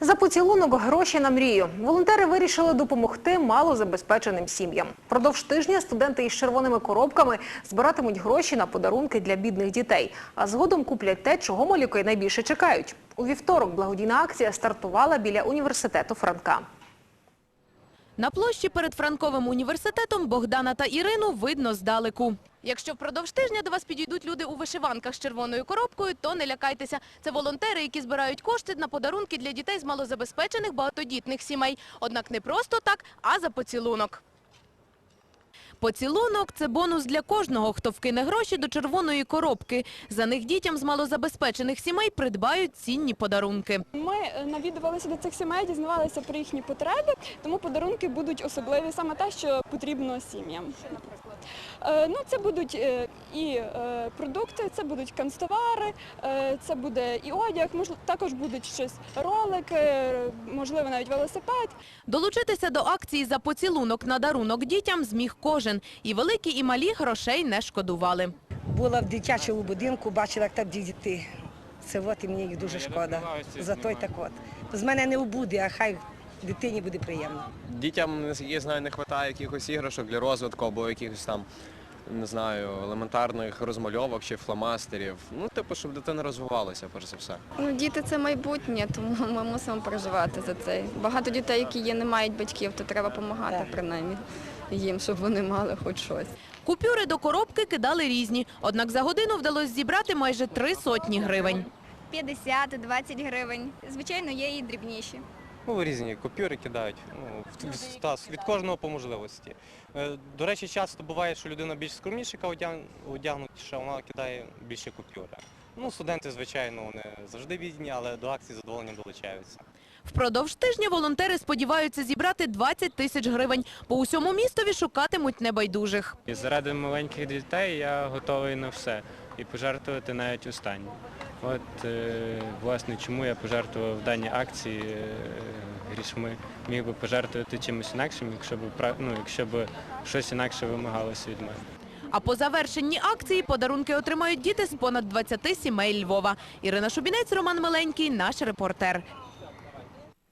За поцілунок гроші на мрію. Волонтери вирішили допомогти малозабезпеченим сім'ям. Продовж тижня студенти із червоними коробками збиратимуть гроші на подарунки для бідних дітей, а згодом куплять те, чого малюки найбільше чекають. У вівторок благодійна акція стартувала біля університету Франка. На площі перед Франковим університетом Богдана та Ірину видно здалеку. Якщо впродовж тижня до вас підійдуть люди у вишиванках з червоною коробкою, то не лякайтеся. Це волонтери, які збирають кошти на подарунки для дітей з малозабезпечених багатодітних сімей. Однак не просто так, а за поцілунок. Поцілунок – це бонус для кожного, хто вкине гроші до червоної коробки. За них дітям з малозабезпечених сімей придбають цінні подарунки. Ми е, навідувалися до цих сімей, дізнавалися про їхні потреби, тому подарунки будуть особливі саме те, що потрібно сім'ям. Е, Ну, це будуть е, і продукти, це будуть канцтовари, е, це буде і одяг, можливо, також будуть щось ролики, е, можливо, навіть велосипед. Долучитися до акції за поцілунок на дарунок дітям зміг кожен. І великі, і малі грошей не шкодували. Була в дитячому будинку, бачила, як там діти. Це от і мені їх дуже шкода. За той так от. З мене не убуде, а хай дитині буде приємно. Дітям, я знаю, не вистачає якихось іграшок для розвитку або якихось там, не знаю, елементарних розмальовок чи фломастерів. Ну, типу, щоб дитина розвивалася, перш за все. Ну, діти це майбутнє, тому ми мусимо переживати за це. Багато дітей, які є, не мають батьків, то треба допомагати Так. принаймні їм, щоб вони мали хоч щось. Купюри до коробки кидали різні. Однак за годину вдалося зібрати майже три сотні гривень. 50-20 гривень. Звичайно, є і дрібніші. Ну, різні купюри кидають. Ну, в- в- та, від кожного по можливості. Е, До речі, часто буває, що людина більш скромнішика одяг- одягнутіша, вона кидає більше купюри. Ну, студенти, звичайно, вони завжди бідні, але до акції з задоволенням долучаються. Впродовж тижня волонтери сподіваються зібрати 20 тисяч гривень. По усьому містові шукатимуть небайдужих. І заради маленьких дітей я готовий на все і пожертвувати навіть останнє. От, е, власне, чому я пожертвував в даній акції е, грішми. Міг би пожертвувати чимось інакшим, якщо б, ну, якщо б щось інакше вимагалося від мене. А по завершенні акції подарунки отримають діти з понад 20 сімей Львова. Ірина Шубінець, Роман Миленький, наш репортер.